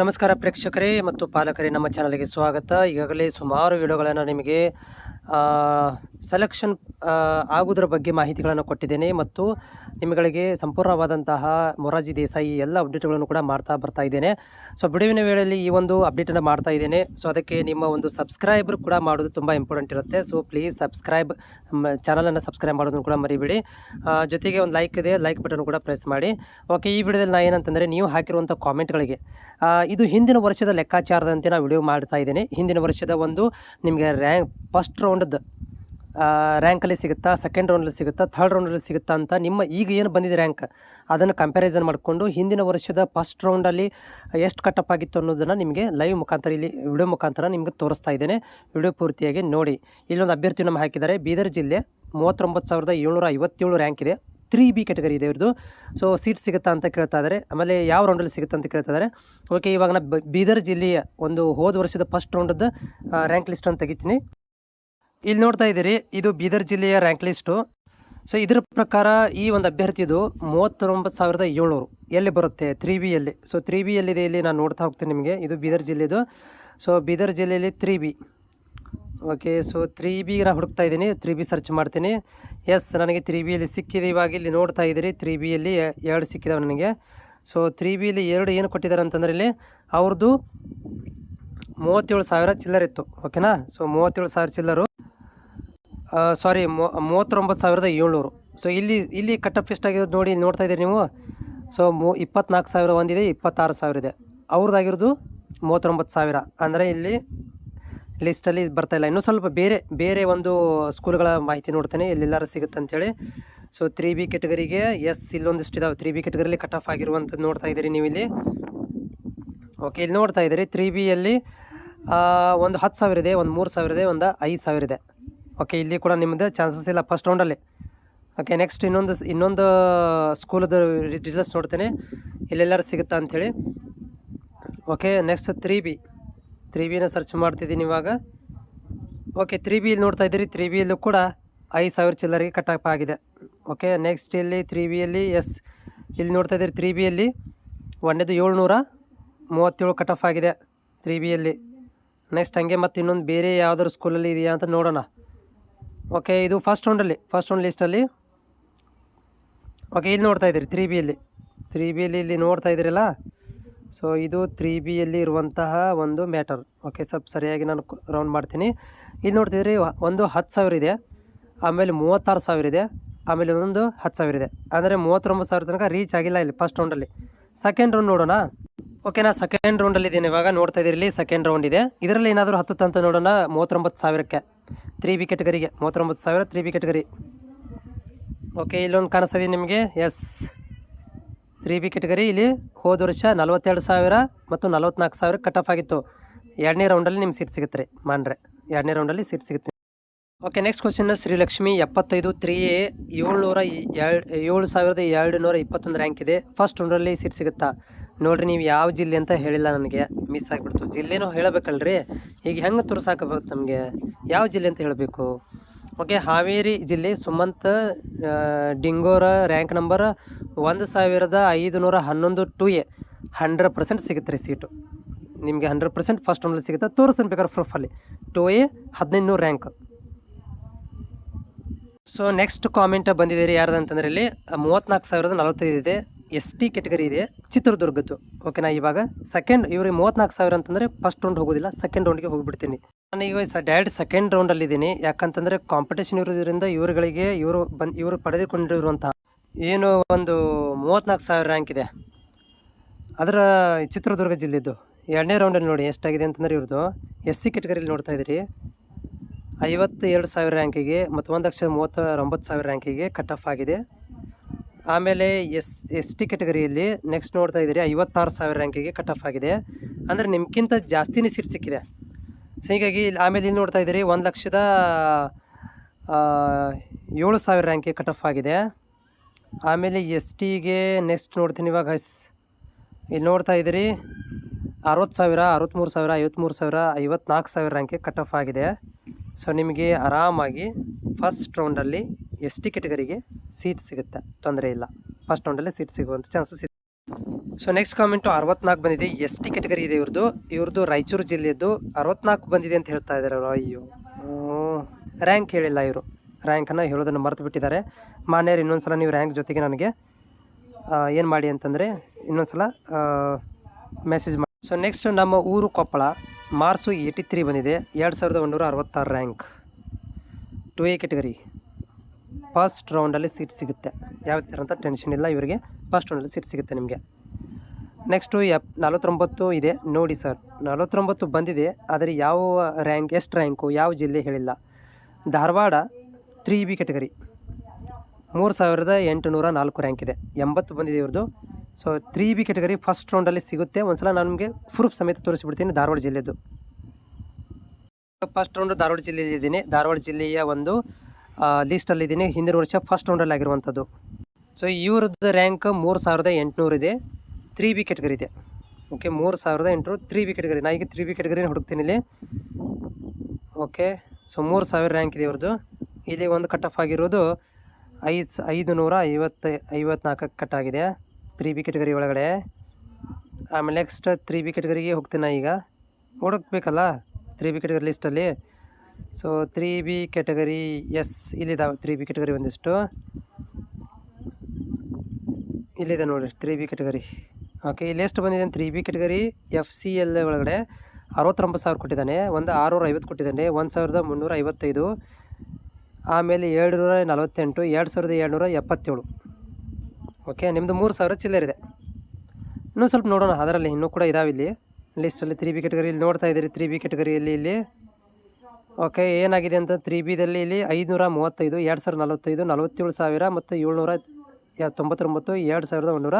ನಮಸ್ಕಾರ ಪ್ರೇಕ್ಷಕರೇ ಮತ್ತು ಪಾಲಕರೇ, ನಮ್ಮ ಚಾನಲ್ಗೆ ಸ್ವಾಗತ. ಈಗಾಗಲೇ ಸುಮಾರು ವಿಡಿಯೋಗಳನ್ನು ನಿಮಗೆ ಸೆಲೆಕ್ಷನ್ ಆಗೋದ್ರ ಬಗ್ಗೆ ಮಾಹಿತಿಗಳನ್ನು ಕೊಟ್ಟಿದ್ದೇನೆ ಮತ್ತು ನಿಮ್ಮಗಳಿಗೆ ಸಂಪೂರ್ಣವಾದಂತಹ ಮೊರಾರ್ಜಿ ದೇಸಾಯಿ ಎಲ್ಲ ಅಪ್ಡೇಟ್ಗಳನ್ನು ಕೂಡ ಮಾಡ್ತಾ ಬರ್ತಾ ಇದ್ದೇನೆ. ಸೊ ಬಿಡುವಿನ ವೇಳೆಯಲ್ಲಿ ಈ ಒಂದು ಅಪ್ಡೇಟನ್ನು ಮಾಡ್ತಾ ಇದ್ದೇನೆ. ಸೊ ಅದಕ್ಕೆ ನಿಮ್ಮ ಒಂದು ಸಬ್ಸ್ಕ್ರೈಬರ್ ಕೂಡ ಮಾಡೋದು ತುಂಬ ಇಂಪಾರ್ಟೆಂಟ್ ಇರುತ್ತೆ. ಸೊ ಪ್ಲೀಸ್ ಸಬ್ಸ್ಕ್ರೈಬ್ ಚಾನಲನ್ನು ಸಬ್ಸ್ಕ್ರೈಬ್ ಮಾಡೋದನ್ನು ಕೂಡ ಮರಿಬೇಡಿ. ಜೊತೆಗೆ ಒಂದು ಲೈಕ್ ಇದೆ ಲೈಕ್ ಬಟನ್ ಕೂಡ ಪ್ರೆಸ್ ಮಾಡಿ. ಓಕೆ ಈ ವಿಡಿಯೋದಲ್ಲಿ ನಾನು ಏನಂತಂದರೆ ನೀವು ಹಾಕಿರುವಂಥ ಕಾಮೆಂಟ್ಗಳಿಗೆ ಇದು ಹಿಂದಿನ ವರ್ಷದ ಲೆಕ್ಕಾಚಾರದಂತೆ ನಾನು ವಿಡಿಯೋ ಮಾಡ್ತಾ ಇದ್ದೇನೆ. ಹಿಂದಿನ ವರ್ಷದ ಒಂದು ನಿಮಗೆ ರ್ಯಾಂಕ್ ಫಸ್ಟ್ ರೌಂಡದ್ದು ರ್ಯಾಂಕಲ್ಲಿ ಸಿಗುತ್ತಾ ಸೆಕೆಂಡ್ ರೌಂಡಲ್ಲಿ ಸಿಗುತ್ತಾ ಥರ್ಡ್ ರೌಂಡಲ್ಲಿ ಸಿಗುತ್ತಾ ಅಂತ ನಿಮ್ಮ ಈಗ ಏನು ಬಂದಿದೆ ರ್ಯಾಂಕ್ ಅದನ್ನು ಕಂಪ್ಯಾರಿಸನ್ ಮಾಡಿಕೊಂಡು ಹಿಂದಿನ ವರ್ಷದ ಫಸ್ಟ್ ರೌಂಡಲ್ಲಿ ಎಷ್ಟು ಕಟ್ಟಪ್ ಆಗಿತ್ತು ಅನ್ನೋದನ್ನು ನಿಮಗೆ ಲೈವ್ ಮುಖಾಂತರ ಇಲ್ಲಿ ವಿಡಿಯೋ ಮುಖಾಂತರ ನಿಮಗೆ ತೋರಿಸ್ತಾ ಇದ್ದೇನೆ. ವಿಡಿಯೋ ಪೂರ್ತಿಯಾಗಿ ನೋಡಿ. ಇಲ್ಲೊಂದು ಅಭ್ಯರ್ಥಿ ನಮ್ಮ ಹಾಕಿದ್ದಾರೆ. ಬೀದರ್ ಜಿಲ್ಲೆ ಮೂವತ್ತೊಂಬತ್ತು ಸಾವಿರದ ಏಳ್ನೂರ ಐವತ್ತೇಳು ರ್ಯಾಂಕ್ ಇದೆ. ತ್ರೀ ಬಿ ಕ್ಯಾಟಗರಿ ಇದೆ ಇವ್ರದ್ದು ಸೊ ಸೀಟ್ ಸಿಗುತ್ತಾ ಅಂತ ಕೇಳ್ತಾ ಇದ್ದಾರೆ. ಆಮೇಲೆ ಯಾವ ರೌಂಡಲ್ಲಿ ಸಿಗುತ್ತೆ ಅಂತ ಕೇಳ್ತಾ ಇದ್ದಾರೆ. ಓಕೆ ಇವಾಗ ನಾ ಬೀದರ್ ಜಿಲ್ಲೆಯ ಒಂದು ಹೋದ ವರ್ಷದ ಫಸ್ಟ್ ರೌಂಡದ್ದು ರ್ಯಾಂಕ್ ಲಿಸ್ಟನ್ನು ತೆಗಿತೀನಿ. ಇಲ್ಲಿ ನೋಡ್ತಾ ಇದ್ದೀರಿ, ಇದು ಬೀದರ್ ಜಿಲ್ಲೆಯ ರ್ಯಾಂಕ್ ಲಿಸ್ಟು ಸೊ ಇದರ ಪ್ರಕಾರ ಈ ಒಂದು ಅಭ್ಯರ್ಥಿದು ಮೂವತ್ತೊಂಬತ್ತು ಸಾವಿರದ ಏಳ್ನೂರು. ಎಲ್ಲಿ ಬರುತ್ತೆ? ತ್ರೀ ಬಿಯಲ್ಲಿ ಸೊ ತ್ರೀ ಬಿ ಎಲ್ಲಿದೆ ಇಲ್ಲಿ ನಾನು ನೋಡ್ತಾ ಹೋಗ್ತೀನಿ ನಿಮಗೆ. ಇದು ಬೀದರ್ ಜಿಲ್ಲೆದು. ಸೊ ಬೀದರ್ ಜಿಲ್ಲೆಯಲ್ಲಿ three B okay so three B ನಾನು ಹುಡುಕ್ತಾ ಇದ್ದೀನಿ. ತ್ರೀ ಬಿ ಸರ್ಚ್ ಮಾಡ್ತೀನಿ. ಎಸ್ ನನಗೆ ತ್ರೀ ಬಿಯಲ್ಲಿ ಸಿಕ್ಕಿದೆ. ಇವಾಗ ಇಲ್ಲಿ ನೋಡ್ತಾ ಇದ್ದೀರಿ ತ್ರೀ ಬಿಯಲ್ಲಿ ಎರಡು ಸಿಕ್ಕಿದಾವೆ ನನಗೆ. ಸೊ ತ್ರೀ ಬಿಯಲ್ಲಿ ಎರಡು ಏನು ಕೊಟ್ಟಿದ್ದಾರೆ ಅಂತಂದ್ರೆ ಇಲ್ಲಿ ಅವ್ರದ್ದು ಮೂವತ್ತೇಳು ಸಾವಿರ ಚಿಲ್ಲರ್ ಇತ್ತು. ಓಕೆನಾ ಸೊ ಮೂವತ್ತೇಳು ಸಾವಿರ ಚಿಲ್ಲರು. ಸಾರಿ ಮೂವತ್ತೊಂಬತ್ತು ಸಾವಿರದ ಏಳ್ನೂರು. ಸೊ ಇಲ್ಲಿ ಇಲ್ಲಿ ಕಟ್ಟಪ್ ಎಷ್ಟಾಗಿರೋದು ನೋಡಿ ನೋಡ್ತಾ ಇದ್ದೀರಿ ನೀವು. ಸೊ ಮೂ, ಇಪ್ಪತ್ನಾಲ್ಕು ಸಾವಿರ ಒಂದಿದೆ, ಇಪ್ಪತ್ತಾರು ಸಾವಿರ ಇದೆ. ಅವ್ರದ್ದಾಗಿರೋದು ಮೂವತ್ತೊಂಬತ್ತು ಸಾವಿರ. ಅಂದರೆ ಇಲ್ಲಿ ಲಿಸ್ಟಲ್ಲಿ ಬರ್ತಾ ಇಲ್ಲ. ಇನ್ನೂ ಸ್ವಲ್ಪ ಬೇರೆ ಬೇರೆ ಒಂದು ಸ್ಕೂಲ್ಗಳ ಮಾಹಿತಿ ನೋಡ್ತೇನೆ. ಎಲ್ಲೆಲ್ಲರೂ ಸಿಗುತ್ತೆ ಅಂಥೇಳಿ ಸೊ ತ್ರೀ ಬಿ ಕೆಟಗರಿಗೆ ಎಸ್ ಇಲ್ಲೊಂದಿಷ್ಟು ಇದಾವೆ. ತ್ರೀ ಬಿ ಕೆಟಗರಿಲಿ ಕಟ್ ಆಫ್ ಆಗಿರುವಂಥದ್ದು ನೋಡ್ತಾ ಇದ್ದೀರಿ ನೀವು ಇಲ್ಲಿ. ಓಕೆ ಇಲ್ಲಿ ನೋಡ್ತಾ ಇದ್ದೀರಿ. ತ್ರೀ ಬಿಯಲ್ಲಿ ಒಂದು ಹತ್ತು ಸಾವಿರ ಇದೆ, ಒಂದು ಮೂರು ಸಾವಿರ ಇದೆ, ಒಂದು ಐದು ಸಾವಿರ ಇದೆ. ಓಕೆ ಇಲ್ಲಿ ಕೂಡ ನಿಮ್ಮದು ಚಾನ್ಸಸ್ ಇಲ್ಲ ಫಸ್ಟ್ ರೌಂಡಲ್ಲಿ ಓಕೆ ನೆಕ್ಸ್ಟ್ ಇನ್ನೊಂದು ಇನ್ನೊಂದು ಸ್ಕೂಲದ ಡೀಟೇಲ್ಸ್ ನೋಡ್ತೇನೆ. ಇಲ್ಲೆಲ್ಲರೂ ಸಿಗುತ್ತಾ ಅಂಥೇಳಿ okay next three B three ಬಿನ search ಮಾಡ್ತಿದ್ದೀನಿ ಇವಾಗ. ಓಕೆ ತ್ರೀ ಬಿ ಇಲ್ಲಿ ನೋಡ್ತಾ ಇದ್ದೀರಿ. ತ್ರೀ ಬಿಯಲ್ಲೂ ಕೂಡ ಐದು ಸಾವಿರ ಚಿಲ್ಲರಿಗೆ ಕಟ್ ಆಫ್ ಆಗಿದೆ. ಓಕೆ ನೆಕ್ಸ್ಟ್ ಇಲ್ಲಿ ತ್ರೀ ಬಿಯಲ್ಲಿ ಎಸ್ ಇಲ್ಲಿ ನೋಡ್ತಾ ಇದ್ದೀರಿ ತ್ರೀ ಬಿಯಲ್ಲಿ ಒಂದೇದು ಏಳ್ನೂರ ಮೂವತ್ತೇಳು ಕಟ್ ಆಫ್ ಆಗಿದೆ ತ್ರೀ ಬಿಯಲ್ಲಿ ನೆಕ್ಸ್ಟ್ ಹಂಗೆ ಮತ್ತು ಇನ್ನೊಂದು ಬೇರೆ ಯಾವ್ದಾದ್ರು ಸ್ಕೂಲಲ್ಲಿ ಇದೆಯಾ ಅಂತ ನೋಡೋಣ. ಓಕೆ ಇದು ಫಸ್ಟ್ ರೌಂಡಲ್ಲಿ ಫಸ್ಟ್ ರೌಂಡ್ ಲಿಸ್ಟಲ್ಲಿ ಓಕೆ ಇಲ್ಲಿ ನೋಡ್ತಾ ಇದ್ದೀರಿ ತ್ರೀ ಬಿಯಲ್ಲಿ ತ್ರೀ ಬಿಯಲ್ಲಿ ಇಲ್ಲಿ ನೋಡ್ತಾ ಇದ್ದೀರಲ್ಲ? ಸೊ ಇದು ತ್ರೀ ಬಿಯಲ್ಲಿ ಇರುವಂತಹ ಒಂದು ಮ್ಯಾಟರ್ ಓಕೆ ಸ್ವಲ್ಪ ಸರಿಯಾಗಿ ನಾನು ರೌಂಡ್ ಮಾಡ್ತೀನಿ. ಇಲ್ಲಿ ನೋಡ್ತಿದ್ರಿ ಒಂದು ಹತ್ತು ಸಾವಿರ ಇದೆ. ಆಮೇಲೆ ಮೂವತ್ತಾರು ಸಾವಿರ ಇದೆ. ಆಮೇಲೆ ಇನ್ನೊಂದು ಹತ್ತು ಸಾವಿರ ಇದೆ. ಅಂದರೆ ಮೂವತ್ತೊಂಬತ್ತು ಸಾವಿರ ತನಕ ರೀಚ್ ಆಗಿಲ್ಲ ಇಲ್ಲಿ ಫಸ್ಟ್ ರೌಂಡಲ್ಲಿ ಸೆಕೆಂಡ್ ರೌಂಡ್ ನೋಡೋಣ. ಓಕೆನಾ ಸೆಕೆಂಡ್ ರೌಂಡಲ್ಲಿ ಇದ್ದೀನಿ. ಇವಾಗ ನೋಡ್ತಾ ಇದ್ದೀರಿ ಸೆಕೆಂಡ್ ರೌಂಡ್ ಇದೆ. ಇದರಲ್ಲಿ ಏನಾದರೂ ಹತ್ತು ತಂತ ನೋಡೋಣ, ಮೂವತ್ತೊಂಬತ್ತು ಸಾವಿರಕ್ಕೆ. ತ್ರೀ ಬಿ ಕೆಟಗರಿಗೆ ಮೂವತ್ತೊಂಬತ್ತು ಸಾವಿರ ತ್ರೀ ಬಿ ಕೆಟಗರಿ ಓಕೆ, ಇಲ್ಲೊಂದು ಕಾಣಿಸ್ತದೆ ನಿಮಗೆ? ಎಸ್. ತ್ರೀ ಬಿ ಕೆಟಗರಿ ಇಲ್ಲಿ ಹೋದ ವರ್ಷ ನಲವತ್ತೆರಡು ಸಾವಿರ ಮತ್ತು ನಲವತ್ನಾಲ್ಕು ಸಾವಿರ ಕಟ್ ಆಫ್ ಆಗಿತ್ತು. ಎರಡನೇ ರೌಂಡಲ್ಲಿ ನಿಮ್ಗೆ ಸೀಟ್ ಸಿಗುತ್ತೆ ರೀ ಮಾಡ್ರೆ. ಎರಡನೇ ರೌಂಡಲ್ಲಿ ಸೀಟ್ ಸಿಗುತ್ತೆ. ಓಕೆ ನೆಕ್ಸ್ಟ್ ಕ್ವಶನ್ ಶ್ರೀಲಕ್ಷ್ಮಿ ಎಪ್ಪತ್ತೈದು ತ್ರೀ ಎ ಏಳ್ನೂರ ಎರಡು, ಏಳು ಸಾವಿರದ ಎರಡು ನೂರ ಇಪ್ಪತ್ತೊಂದು ರ್ಯಾಂಕ್ ಇದೆ. ಫಸ್ಟ್ ರೌಂಡಲ್ಲಿ ಸೀಟ್ ಸಿಗುತ್ತಾ? ನೋಡ್ರಿ ನೀವು ಯಾವ ಜಿಲ್ಲೆ ಅಂತ ಹೇಳಿಲ್ಲ ನನಗೆ ಮಿಸ್ ಆಗಿಬಿಡ್ತು. ಜಿಲ್ಲೆನೂ ಹೇಳಬೇಕಲ್ರಿ? ಈಗ ಹೆಂಗೆ ತೋರ್ಸಾಕಬೇಕು ನಮಗೆ? ಯಾವ ಜಿಲ್ಲೆ ಅಂತ ಹೇಳಬೇಕು? ಓಕೆ ಹಾವೇರಿ ಜಿಲ್ಲೆ ಸುಮಂತ್ ಡಿಂಗೋರ ರ್ಯಾಂಕ್ ನಂಬರ್ ಒಂದು ಸಾವಿರದ ಐದು ನೂರ ಹನ್ನೊಂದು ಟು ಎ. ಹಂಡ್ರೆಡ್ ಪರ್ಸೆಂಟ್ ಸಿಗುತ್ತೆ ರೀ ಸೀಟು ನಿಮಗೆ ಹಂಡ್ರೆಡ್ ಪರ್ಸೆಂಟ್ ಫಸ್ಟ್ ರೌಂಡಲ್ಲಿ ಸಿಗುತ್ತೆ. ತೋರಿಸ್ತೀನಿ ಬೇಕಾದ್ರೆ ಪ್ರೂಫಲ್ಲಿ ಟು ಎ ಹದಿನೈದು ನೂರು ರ್ಯಾಂಕ್ ಸೊ ನೆಕ್ಸ್ಟ್ ಕಾಮೆಂಟ್ ಬಂದಿದೆ ರೀ ಯಾರ್ದು ಅಂತಂದ್ರೆ ಇಲ್ಲಿ ಮೂವತ್ತ್ನಾಲ್ಕು ಸಾವಿರದ ನಲವತ್ತೈದು ಇದೆ. ಎಸ್ ಟಿ ಕೆಟಗರಿ ಇದೆ, ಚಿತ್ರದುರ್ಗದ್ದು. ಓಕೆನಾ ಇವಾಗ ಸೆಕೆಂಡ್ ಇವ್ರಿಗೆ ಮೂವತ್ನಾಲ್ಕು ಸಾವಿರ ಅಂತಂದರೆ ಫಸ್ಟ್ ರೌಂಡ್ ಹೋಗೋದಿಲ್ಲ ಸೆಕೆಂಡ್ ರೌಂಡ್ಗೆ ಹೋಗಿಬಿಡ್ತೀನಿ. ನಾನು ಈಗ ಡೈರೆಕ್ಟ್ ಸೆಕೆಂಡ್ ರೌಂಡಲ್ಲಿ ಇದ್ದೀನಿ. ಯಾಕಂತಂದರೆ ಕಾಂಪಿಟೇಷನ್ ಇರೋದ್ರಿಂದ ಇವರುಗಳಿಗೆ ಇವರು ಬಂದು, ಇವರು ಪಡೆದುಕೊಂಡಿರುವಂತಹ ಏನು ಒಂದು ಮೂವತ್ನಾಲ್ಕು ಸಾವಿರ ರ್ಯಾಂಕ್ ಇದೆ. ಅದರ ಚಿತ್ರದುರ್ಗ ಜಿಲ್ಲೆದು. ಎರಡನೇ ರೌಂಡಲ್ಲಿ ನೋಡಿ ಎಷ್ಟಾಗಿದೆ ಅಂತಂದರೆ ಇವ್ರದ್ದು ಎಸ್ ಸಿ ಕೆಟಗರಿಲಿ ನೋಡ್ತಾ ಇದ್ದೀರಿ. ಐವತ್ತೆರಡು ಸಾವಿರ ರ್ಯಾಂಕಿಗೆ ಮತ್ತು ಒಂದು ಲಕ್ಷದ ಮೂವತ್ತ ಒಂಬತ್ತು ಸಾವಿರ ರ್ಯಾಂಕಿಗೆ ಕಟ್ ಆಫ್ ಆಗಿದೆ. ಆಮೇಲೆ ಎಸ್ ಎಸ್ ಟಿ ಕೆಟಗರಿಯಲ್ಲಿ ನೆಕ್ಸ್ಟ್ ನೋಡ್ತಾ ಇದ್ದೀರಿ, ಐವತ್ತಾರು ಸಾವಿರ ರ್ಯಾಂಕಿಗೆ ಕಟ್ ಆಫ್ ಆಗಿದೆ. ಅಂದರೆ ನಿಮ್ಗಿಂತ ಜಾಸ್ತಿನೇ ಸೀಟ್ ಸಿಕ್ಕಿದೆ. ಸೊ ಹೀಗಾಗಿ ಇಲ್ಲಿ, ಆಮೇಲೆ ಇಲ್ಲಿ ನೋಡ್ತಾ ಇದ್ದೀರಿ, ಒಂದು ಲಕ್ಷದ ಏಳು ಸಾವಿರ ರ್ಯಾಂಕಿಗೆ ಕಟ್ ಆಫ್ ಆಗಿದೆ. ಆಮೇಲೆ ಎಸ್ ಟಿಗೆ ನೆಕ್ಸ್ಟ್ ನೋಡ್ತೀನಿ ಇವಾಗ ಎಸ್ ಇಲ್ಲಿ ನೋಡ್ತಾ ಇದ್ದೀರಿ, ಅರವತ್ತು ಸಾವಿರ ಅರವತ್ತ್ಮೂರು ಸಾವಿರ ಐವತ್ತ್ಮೂರು ಸಾವಿರ, ಐವತ್ನಾಲ್ಕು ಸಾವಿರ ರ್ಯಾಂಕಿಗೆ ಕಟ್ ಆಫ್ ಆಗಿದೆ. ಸೊ ನಿಮಗೆ ಆರಾಮಾಗಿ ಫಸ್ಟ್ ರೌಂಡಲ್ಲಿ ಎಸ್ ಟಿ ಕೆಟಗರಿಗೆ ಸೀಟ್ ಸಿಗುತ್ತೆ. ತೊಂದರೆ ಇಲ್ಲ. ಫಸ್ಟ್ ರೌಂಡಲ್ಲೇ ಸೀಟ್ ಸಿಗುವಂಥ ಚಾನ್ಸಸ್ ಇದೆ ಸೊ ನೆಕ್ಸ್ಟ್ ಕಾಮೆಂಟು ಅರವತ್ನಾಲ್ಕು ಬಂದಿದೆ. ಎಸ್ ಟಿ ಕೆಟಗರಿ ಇದೆ ಇವ್ರದ್ದು ಇವ್ರದ್ದು ರಾಯಚೂರು ಜಿಲ್ಲೆಯದ್ದು ಅರವತ್ನಾಲ್ಕು ಬಂದಿದೆ ಅಂತ ಹೇಳ್ತಾ ಇದ್ದಾರೆ ಅವರು. ಅಯ್ಯೋ. ರ್ಯಾಂಕ್ ಹೇಳಿಲ್ಲ ಇವರು. ರ್ಯಾಂಕನ್ನು ಹೇಳೋದನ್ನು ಮರೆತು ಬಿಟ್ಟಿದ್ದಾರೆ. ಮಾನ್ಯರು ಇನ್ನೊಂದು ಸಲ ನೀವು ರ್ಯಾಂಕ್ ಜೊತೆಗೆ ನನಗೆ ಏನು ಮಾಡಿ ಅಂತಂದರೆ ಇನ್ನೊಂದು ಸಲ ಮೆಸೇಜ್ ಮಾಡಿ. ಸೊ ನೆಕ್ಸ್ಟ್ ನಮ್ಮ ಊರು ಕೊಪ್ಪಳ. ಮಾರ್ಸು ಏಯ್ಟಿ ತ್ರೀ ಬಂದಿದೆ. ಎರಡು ಸಾವಿರದ ಒಂದೂರ ಅರವತ್ತಾರು rank two A category first ರೌಂಡಲ್ಲಿ seat ಸಿಗುತ್ತೆ. ಯಾವ ಥರ ಅಂತ ಟೆನ್ಷನ್ ಇಲ್ಲ, ಇವರಿಗೆ ಫಸ್ಟ್ ರೌಂಡಲ್ಲಿ ಸೀಟ್ ಸಿಗುತ್ತೆ ನಿಮಗೆ. ನೆಕ್ಸ್ಟು ಎಪ್, ನಲವತ್ತೊಂಬತ್ತು ಇದೆ. ನೋಡಿ ಸರ್ ನಲವತ್ತೊಂಬತ್ತು ಬಂದಿದೆ, ಆದರೆ ಯಾವ ರ್ಯಾಂಕ್ ಎಷ್ಟು ರ್ಯಾಂಕು ಯಾವ ಜಿಲ್ಲೆ ಹೇಳಿಲ್ಲ. ಧಾರವಾಡ ತ್ರೀ ಬಿ ಕೆಟಗರಿ ಮೂರು ಸಾವಿರದ ಎಂಟುನೂರ ನಾಲ್ಕು ರ್ಯಾಂಕ್ ಇದೆ. ಎಂಬತ್ತು ಬಂದಿದೆ ಇವ್ರದ್ದು so three B category first ರೌಂಡಲ್ಲಿ ಸಿಗುತ್ತೆ. ಒಂದ್ಸಲ ನಾನು ನಿಮಗೆ ಪ್ರೂಫ್ ಸಮೇತ ತೋರಿಸಿಬಿಡ್ತೀನಿ ಧಾರವಾಡ ಜಿಲ್ಲೆಯದು ಫಸ್ಟ್ ರೌಂಡ್ ಧಾರವಾಡ ಜಿಲ್ಲೆಯಲ್ಲಿ ಇದ್ದೀನಿ ಧಾರವಾಡ ಜಿಲ್ಲೆಯ ಒಂದು ಲೀಸ್ಟಲ್ಲಿ ಇದ್ದೀನಿ. ಹಿಂದಿನ ವರ್ಷ ಫಸ್ಟ್ ರೌಂಡಲ್ಲಿ ಆಗಿರುವಂಥದ್ದು. ಸೊ ಇವ್ರದ್ದು ರ್ಯಾಂಕ್ ಮೂರು ಸಾವಿರದ ಎಂಟುನೂರು ಇದೆ. ತ್ರೀ ಬಿ ಕೆಟಗರಿ ಇದೆ. ಓಕೆ ಮೂರು ಸಾವಿರದ ಎಂಟುನೂರು ತ್ರೀ ಬಿ ಕೆಟಗರಿ ನಾ ಈಗ ತ್ರೀ ಬಿ ಕೆಟಗರಿನ ಹುಡುಕ್ತೀನಿ ಇಲ್ಲಿ. ಓಕೆ ಸೊ ಮೂರು ಸಾವಿರ ರ್ಯಾಂಕ್ ಇದೆ ಇವ್ರದ್ದು. ಇಲ್ಲಿ ಒಂದು ಕಟ್ ಆಫ್ ಆಗಿರೋದು ಐದು ಐದು ನೂರ ಐವತ್ತು, ಐವತ್ನಾಲ್ಕಕ್ಕೆ ಕಟ್ ಆಗಿದೆ. ತ್ರೀ ಬಿ ಕೆಟಗರಿ ಒಳಗಡೆ. ಆಮೇಲೆ ನೆಕ್ಸ್ಟ್ ತ್ರೀ ಬಿ ಕೆಟಗರಿಗೆ ಹೋಗ್ತೀನಿ ಈಗ. ಹುಡುಕ್ಬೇಕಲ್ಲ? Three B category ಲಿಸ್ಟಲ್ಲಿ so three B category yes ಇಲ್ಲಿದ್ದಾವೆ three B category ಒಂದಿಷ್ಟು. ಇಲ್ಲಿದೆ ನೋಡಿ ತ್ರೀ ಬಿ ಕ್ಯಾಟಗರಿ ಓಕೆ ಇಲ್ಲಿ ಎಷ್ಟು ಬಂದಿದೆ three B category F C L ಒಳಗಡೆ ಅರವತ್ತೊಂಬತ್ತು ಸಾವಿರ ಕೊಟ್ಟಿದ್ದಾನೆ, ಒಂದು ಆರುನೂರ ಐವತ್ತು ಕೊಟ್ಟಿದ್ದಾನೆ, ಒಂದು ಸಾವಿರದ ಮುನ್ನೂರ ಐವತ್ತೈದು, ಆಮೇಲೆ ಏಳ್ನೂರ ನಲವತ್ತೆಂಟು, ಎರಡು ಸಾವಿರದ ಏಳ್ನೂರ ಎಪ್ಪತ್ತೇಳು. ಓಕೆ ನಿಮ್ಮದು ಮೂರು ಸಾವಿರ ಚಿಲ್ಲರಿದೆ ಇನ್ನೂ ಸ್ವಲ್ಪ ನೋಡೋಣ, ಅದರಲ್ಲಿ ಇನ್ನೂ ಕೂಡ ಇದಾವೆ ಇಲ್ಲಿ. ಲಿಸ್ಟಲ್ಲಿ ತ್ರೀ ಬಿ ಕೆಟಗರಿ ಇಲ್ಲಿ ನೋಡ್ತಾ ಇದ್ದೀರಿ ತ್ರೀ ಬಿ ಕೆಟಗರಿಯಲ್ಲಿ ಇಲ್ಲಿ. ಓಕೆ, ಏನಾಗಿದೆ ಅಂತ ತ್ರೀ ಬಿದಲ್ಲಿ ಇಲ್ಲಿ ಐದುನೂರ ಮೂವತ್ತೈದು ಎರಡು ಸಾವಿರದ ನಲವತ್ತೈದು ನಲವತ್ತೇಳು ಸಾವಿರ ಮತ್ತು ಏಳ್ನೂರ ತೊಂಬತ್ತೊಂಬತ್ತು ಎರಡು ಸಾವಿರದ ಒಂದೂರ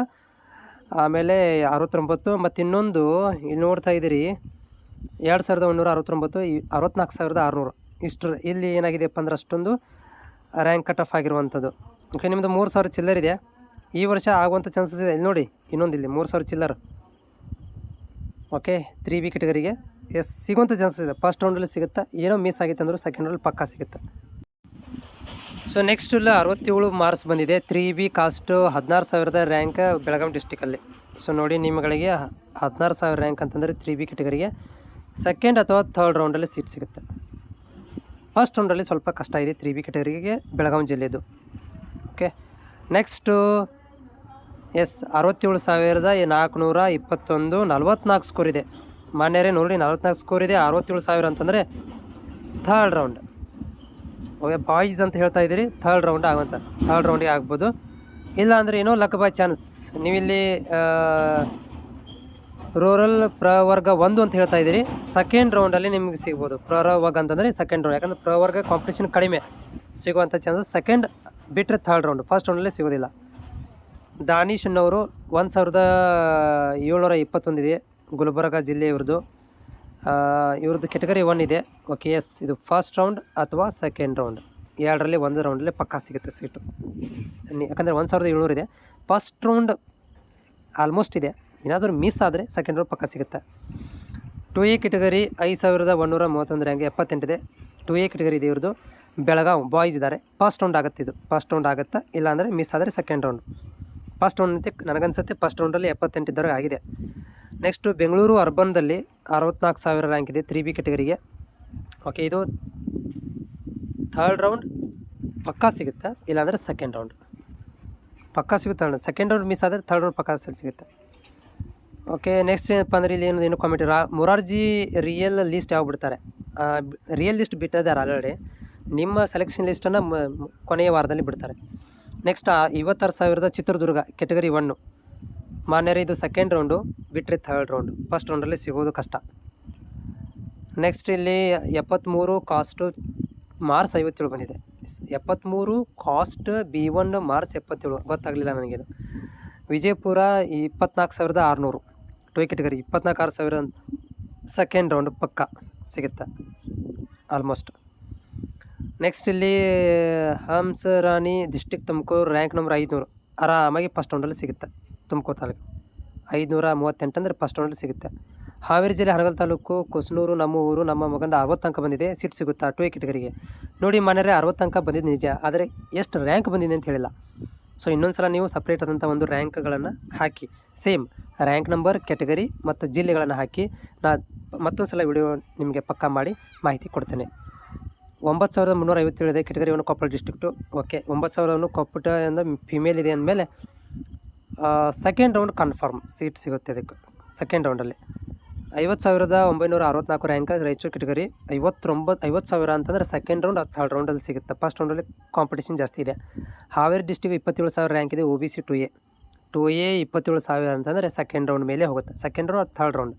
ಆಮೇಲೆ ಅರವತ್ತೊಂಬತ್ತು ಮತ್ತು ಇನ್ನೊಂದು ಇಲ್ಲಿ ನೋಡ್ತಾ ಇದ್ದೀರಿ ಎರಡು ಸಾವಿರದ ಒಂದೂರ ಅರವತ್ತೊಂಬತ್ತು ಅರವತ್ತ್ನಾಲ್ಕು ಸಾವಿರದ ಆರುನೂರು. ಇಷ್ಟು ಇಲ್ಲಿ ಏನಾಗಿದೆಯಪ್ಪ ಅಂದ್ರೆ ಅಷ್ಟೊಂದು ರ್ಯಾಂಕ್ ಕಟ್ ಆಫ್ ಆಗಿರುವಂಥದ್ದು. ಓಕೆ ನಿಮ್ಮದು ಮೂರು ಸಾವಿರ ಚಿಲ್ಲರಿದೆ ಈ ವರ್ಷ ಆಗುವಂಥ ಚಾನ್ಸಸ್ ಇದೆ. ಇಲ್ಲಿ ನೋಡಿ, ಇನ್ನೊಂದು ಇಲ್ಲಿ ಮೂರು ಸಾವಿರ ಚಿಲ್ಲರ್. ಓಕೆ ತ್ರೀ ಬಿ ಕೆಟಗರಿಗೆ ಎಸ್ ಸಿಗುವಂಥ ಚಾನ್ಸಸ್ ಇದೆ. ಫಸ್ಟ್ ರೌಂಡಲ್ಲಿ ಸಿಗುತ್ತೆ? ಏನೋ ಮಿಸ್ ಆಗಿತ್ತು ಅಂದರೂ ಸೆಕೆಂಡ್ ರೌಂಡಲ್ಲಿ ಪಕ್ಕಾ ಸಿಗುತ್ತೆ? ಸೊ ನೆಕ್ಸ್ಟ್ ಇಲ್ಲ ಅರವತ್ತೇಳು ಮಾರ್ಕ್ಸ್ ಬಂದಿದೆ. ತ್ರೀ ಬಿ ಕಾಸ್ಟು ಹದಿನಾರು ಸಾವಿರದ ರ್ಯಾಂಕ್ ಬೆಳಗಾವಿ ಡಿಸ್ಟಿಕಲ್ಲಿ ಸೊ ನೋಡಿ ನಿಮ್ಮಗಳಿಗೆ ಹದಿನಾರು ಸಾವಿರ ರ್ಯಾಂಕ್ ಅಂತಂದರೆ ತ್ರೀ ಬಿ ಕೆಟಗರಿಗೆ ಸೆಕೆಂಡ್ ಅಥವಾ ಥರ್ಡ್ ರೌಂಡಲ್ಲಿ ಸೀಟ್ ಸಿಗುತ್ತೆ. ಫಸ್ಟ್ ರೌಂಡಲ್ಲಿ ಸ್ವಲ್ಪ ಕಷ್ಟ ಇದೆ ತ್ರೀ ಬಿ ಕೆಟಗರಿಗೆ ಬೆಳಗಾವಿ ಜಿಲ್ಲೆದು. ಓಕೆ ನೆಕ್ಸ್ಟು ಎಸ್, ಅರವತ್ತೇಳು ಸಾವಿರದ ನಾಲ್ಕುನೂರ ಇಪ್ಪತ್ತೊಂದು ನಲ್ವತ್ನಾಲ್ಕು ಸ್ಕೋರ್ ಇದೆ. ಮಾನ್ಯರೇ, ನೋಡಿ, ನಲ್ವತ್ನಾಲ್ಕು ಸ್ಕೋರ್ ಇದೆ, ಅರವತ್ತೇಳು ಸಾವಿರ ಅಂತಂದರೆ ಥರ್ಡ್ ರೌಂಡ್ ಓಕೆ ಬಾಯ್ಸ್ ಅಂತ ಹೇಳ್ತಾ ಇದ್ದೀರಿ ಥರ್ಡ್ ರೌಂಡ್ ಆಗುವಂಥ ಥರ್ಡ್ ರೌಂಡಿಗೆ ಆಗ್ಬೋದು. ಇಲ್ಲ ಅಂದರೆ ಏನೋ ಲಕ್ ಬೈ ಚಾನ್ಸ್ ನೀವಿಲ್ಲಿ ರೂರಲ್ ಪ್ರವರ್ಗ ಒಂದು ಅಂತ ಹೇಳ್ತಾ ಇದ್ದೀರಿ ಸೆಕೆಂಡ್ ರೌಂಡಲ್ಲಿ ನಿಮಗೆ ಸಿಗ್ಬೋದು. ಪ್ರವರ್ಗ ಅಂತಂದರೆ ಸೆಕೆಂಡ್ ರೌಂಡ್ ಯಾಕಂದರೆ ಪ್ರವರ್ಗ ಕಾಂಪಿಟೇಷನ್ ಕಡಿಮೆ ಸಿಗುವಂಥ ಚಾನ್ಸಸ್ ಸೆಕೆಂಡ್ ಬಿಟ್ಟರೆ ಥರ್ಡ್ ರೌಂಡ್ ಫಸ್ಟ್ ರೌಂಡಲ್ಲಿ ಸಿಗೋದಿಲ್ಲ. ದಾನಿಶ್ ಅನ್ನೋರು ಒಂದು ಸಾವಿರದ ಏಳ್ನೂರ ಇಪ್ಪತ್ತೊಂದಿದೆ. ಗುಲ್ಬರ್ಗ ಜಿಲ್ಲೆ ಇವ್ರದ್ದು. ಇವ್ರದ್ದು ಕೆಟಗರಿ ಒನ್ ಇದೆ. ಓಕೆ ಎಸ್ ಇದು ಫಸ್ಟ್ ರೌಂಡ್ ಅಥವಾ ಸೆಕೆಂಡ್ ರೌಂಡ್ ಎರಡರಲ್ಲಿ ಒಂದು ರೌಂಡಲ್ಲಿ ಪಕ್ಕಾ ಸಿಗುತ್ತೆ ಸೀಟು ಯಾಕಂದರೆ ಒಂದು ಸಾವಿರದ ಏಳ್ನೂರು ಇದೆ. ಫಸ್ಟ್ ರೌಂಡ್ ಆಲ್ಮೋಸ್ಟ್ ಇದೆ. ಏನಾದರೂ ಮಿಸ್ ಆದರೆ ಸೆಕೆಂಡ್ ರೌಂಡ್ ಪಕ್ಕ ಸಿಗುತ್ತೆ. ಟು ಎ ಕೆಟಗರಿ ಐದು ಸಾವಿರದ ಒಂದೂರ ಮೂವತ್ತೊಂದು ರ್ಯಾಂಕ್ ಎಪ್ಪತ್ತೆಂಟಿದೆ ಟು ಎ ಕೆಟಗರಿ ಇದೆ ಇವ್ರದ್ದು. ಬೆಳಗಾವ್ ಬಾಯ್ಸ್ ಇದ್ದಾರೆ ಫಸ್ಟ್ ರೌಂಡ್ ಆಗುತ್ತೆ ಇದು. ಫಸ್ಟ್ ರೌಂಡ್ ಆಗುತ್ತೆ? ಇಲ್ಲಾಂದರೆ ಮಿಸ್ ಆದರೆ ಸೆಕೆಂಡ್ ರೌಂಡ್ ಫಸ್ಟ್ ರೌಂಡ್ ನನಗನ್ಸುತ್ತೆ ಫಸ್ಟ್ ರೌಂಡಲ್ಲಿ ಎಪ್ಪತ್ತೆಂಟು ಇದ್ದರೆ ಆಗಿದೆ. ನೆಕ್ಸ್ಟು ಬೆಂಗಳೂರು ಅರ್ಬನ್ದಲ್ಲಿ ಅರವತ್ನಾಲ್ಕು ಸಾವಿರ ರ್ಯಾಂಕ್ ಇದೆ ತ್ರೀ ಬಿ ಕೆಟಗರಿಗೆ ಓಕೆ ಇದು ಥರ್ಡ್ ರೌಂಡ್ ಪಕ್ಕಾ ಸಿಗುತ್ತೆ, ಇಲ್ಲಾಂದರೆ ಸೆಕೆಂಡ್ ರೌಂಡ್ ಪಕ್ಕಾ ಸಿಗುತ್ತೆ ಥರ್ಡ್ ಸೆಕೆಂಡ್ ರೌಂಡ್ ಮಿಸ್ ಆದರೆ ಥರ್ಡ್ ರೌಂಡ್ ಪಕ್ಕಾ ಸಿಗುತ್ತೆ. ಓಕೆ ನೆಕ್ಸ್ಟ್ ಏನಪ್ಪ ಅಂದರೆ ಇಲ್ಲಿ ಏನು ಏನು ಕಾಮೆಂಟ್ ರಾ ಮೊರಾರ್ಜಿ ರಿಯಲ್ ಲಿಸ್ಟ್ ಯಾವ ಬಿಡ್ತಾರೆ? ರಿಯಲ್ ಲಿಸ್ಟ್ ಬಿಟ್ಟಿದ್ದಾರೆ ಆಲ್ರೆಡಿ ನಿಮ್ಮ ಸೆಲೆಕ್ಷನ್ ಲಿಸ್ಟನ್ನು ಕೊನೆಯ ವಾರದಲ್ಲಿ ಬಿಡ್ತಾರೆ. ನೆಕ್ಸ್ಟ್ ಇವತ್ತಾರು ಸಾವಿರದ ಚಿತ್ರದುರ್ಗ ಕೆಟಗರಿ ಒನ್ನು ಮಾನ್ಯರೇ, ಇದು ಸೆಕೆಂಡ್ ರೌಂಡು ಬಿಟ್ಟರೆ ಥರ್ಡ್ ರೌಂಡ್ ಫಸ್ಟ್ ರೌಂಡಲ್ಲಿ ಸಿಗೋದು ಕಷ್ಟ. ನೆಕ್ಸ್ಟ್ ಇಲ್ಲಿ ಎಪ್ಪತ್ತ್ಮೂರು ಕಾಸ್ಟು ಮಾರ್ಸ್ ಐವತ್ತೇಳು ಬಂದಿದೆ. ಎಪ್ಪತ್ತ್ಮೂರು ಕಾಸ್ಟ್ ಬಿ ಒನ್ ಮಾರ್ಸ್ ಎಪ್ಪತ್ತೇಳು, ಗೊತ್ತಾಗಲಿಲ್ಲ ನನಗಿದು ವಿಜಯಪುರ ಇಪ್ಪತ್ನಾಲ್ಕು ಸಾವಿರದ ಆರುನೂರು. ಟು ಕೆಟಗರಿ ಇಪ್ಪತ್ನಾಲ್ಕು ಆರು ಸಾವಿರ ಸೆಕೆಂಡ್ ರೌಂಡ್ ಪಕ್ಕ ಸಿಗುತ್ತೆ ಆಲ್ಮೋಸ್ಟ್ ನೆಕ್ಸ್ಟ್ ಇಲ್ಲಿ Hamsa Rani district Tumakuru rank number ಐದುನೂರು. ಆರಾಮಾಗಿ ಫಸ್ಟ್ ರೌಂಡಲ್ಲಿ ಸಿಗುತ್ತೆ. ತುಮಕೂರು ತಾಲೂಕು. ಐದುನೂರ ಮೂವತ್ತೆಂಟು ಅಂದರೆ ಫಸ್ಟ್ ರೌಂಡಲ್ಲಿ ಸಿಗುತ್ತೆ. ಹಾವೇರಿ ಜಿಲ್ಲೆ ಹರಗಲ್ ತಾಲೂಕು, ಕುಸ್ನೂರು ನಮ್ಮ ಊರು ನಮ್ಮ ಮಗಂದ ಅರವತ್ತು ಅಂಕ ಬಂದಿದೆ. ಸೀಟ್ ಸಿಗುತ್ತಾ? ಟು ಕೆಟಗರಿಗೆ ನೋಡಿ ಮನೆಯೇ ಅರವತ್ತು ಅಂಕ ಬಂದಿದ್ದು ನಿಜ. ಆದರೆ ಎಷ್ಟು ರ್ಯಾಂಕ್ ಬಂದಿದೆ ಅಂತ ಹೇಳಿಲ್ಲ. ಸೊ ಇನ್ನೊಂದು ಸಲ ನೀವು ಸಪ್ರೇಟ್ ಆದಂಥ ಒಂದು ರ್ಯಾಂಕ್ಗಳನ್ನು ಹಾಕಿ. ಸೇಮ್ ರ್ಯಾಂಕ್ ನಂಬರ್ ಕೆಟಗರಿ ಮತ್ತು ಜಿಲ್ಲೆಗಳನ್ನು ಹಾಕಿ. ನಾ ಮತ್ತೊಂದು ಸಲ ವಿಡಿಯೋ ನಿಮಗೆ ಪಕ್ಕಾ ಮಾಡಿ ಮಾಹಿತಿ ಕೊಡ್ತೇನೆ. ಒಂಬತ್ತು ಸಾವಿರದ ಮುನ್ನೂರ ಐವತ್ತೇಳು ಇದೆ ಒಂದು ಕೊಪ್ಪಳ ಡಿಸ್ಟ್ರಿಕ್ಟು ಓಕೆ ಒಂಬತ್ತು ಸಾವಿರವನ್ನು ಅಂದರೆ ಫಿಮೇಲ್ ಇದೆ ಅಂದಮೇಲೆ ಸೆಕೆಂಡ್ ರೌಂಡ್ ಕನ್ಫರ್ಮ್ ಸೀಟ್ ಸಿಗುತ್ತೆ ಅದಕ್ಕೆ. ಸೆಕೆಂಡ್ ರೌಂಡಲ್ಲಿ ಐವತ್ತು ಸಾವಿರದ ಒಂಬೈನೂರ ಅರವತ್ನಾಲ್ಕು ರ್ಯಾಂಕ್ ರಾಯಚೂರು ಕೆಟಗರಿ ಐವತ್ತೊಂಬತ್ತು ಐವತ್ತು ಸಾವಿರ ಅಂತಂದರೆ ಸೆಕೆಂಡ್ ರೌಂಡ್ ಥರ್ಡ್ ರೌಂಡಲ್ಲಿ ಸಿಗುತ್ತೆ. ಫಸ್ಟ್ ರೌಂಡಲ್ಲಿ ಕಾಂಪಿಟೇಷನ್ ಜಾಸ್ತಿ ಇದೆ. ಹಾವೇರಿ ಡಿಸ್ಟಿಕ್ ಇಪ್ಪತ್ತೇಳು ಸಾವಿರ ರ್ಯಾಂಕ್ ಇದೆ O B C two A two A ಇಪ್ಪತ್ತೇಳು ಸಾವಿರ ಅಂತಂದರೆ ಸೆಕೆಂಡ್ ರೌಂಡ್ ಮೇಲೆ ಹೋಗುತ್ತೆ. Second round third round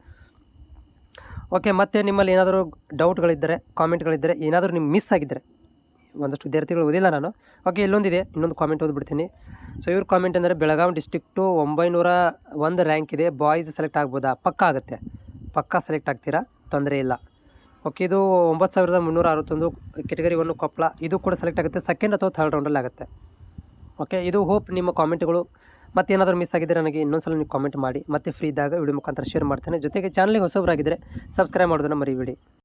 okay ಮತ್ತೆ ನಿಮ್ಮಲ್ಲಿ ಏನಾದರೂ ಡೌಟ್ಗಳಿದ್ದರೆ ಕಾಮೆಂಟ್ಗಳಿದ್ದರೆ ಏನಾದರೂ ನಿಮ್ಮ ಮಿಸ್ ಆಗಿದ್ದರೆ, ಒಂದಷ್ಟು ವಿದ್ಯಾರ್ಥಿಗಳು ಓದಿಲ್ಲ ನಾನು. ಓಕೆ ಇಲ್ಲೊಂದಿದೆ, ಇನ್ನೊಂದು ಕಾಮೆಂಟ್ ಓದ್ಬಿಡ್ತೀನಿ. ಸೊ ಇವ್ರ ಕಾಮೆಂಟ್ ಅಂದರೆ ಬೆಳಗಾವಿ ಡಿಸ್ಟಿಕ್ಟು ಒಂಬೈನೂರ ಒಂದು ರ್ಯಾಂಕ್ ಇದೆ. ಬಾಯ್ಸ್ ಸೆಲೆಕ್ಟ್ ಆಗ್ಬೋದಾ? ಪಕ್ಕ ಆಗುತ್ತೆ. ಪಕ್ಕ ಸೆಲೆಕ್ಟ್ ಆಗ್ತೀರಾ? ತೊಂದರೆ ಇಲ್ಲ. ಓಕೆ ಇದು ಒಂಬತ್ತು ಸಾವಿರದ ಮುನ್ನೂರ ಅರವತ್ತೊಂದು ಕೆಟಗರಿ ಒನ್ ಕೊಪ್ಪಳ ಇದು ಕೂಡ ಸೆಲೆಕ್ಟ್ ಆಗುತ್ತೆ ಸೆಕೆಂಡ್ ಅಥವಾ ಥರ್ಡ್ ರೌಂಡಲ್ಲಿ ಆಗುತ್ತೆ. ಓಕೆ ಇದು ಹೋಪ್ ನಿಮ್ಮ ಕಾಮೆಂಟ್ಗಳು ಮತ್ತೇನಾದರೂ ಮಿಸ್ ಆಗಿದ್ದರೆ ನನಗೆ ಇನ್ನೊಂದ್ಸಲ ನೀವು ಕಾಮೆಂಟ್ ಮಾಡಿ. ಮತ್ತೆ ಫ್ರೀ ಇದ್ದಾಗ ವಿಡಿಯೋ ಮುಖಾಂತರ ಶೇರ್ ಮಾಡ್ತೇನೆ. ಜೊತೆಗೆ ಚಾನಲ್ಗೆ ಹೊಸಬರಾಗಿದ್ದರೆ ಸಬ್ಸ್ಕ್ರೈಬ್ ಮಾಡೋದನ್ನು ಮರಿಬೇಡಿ.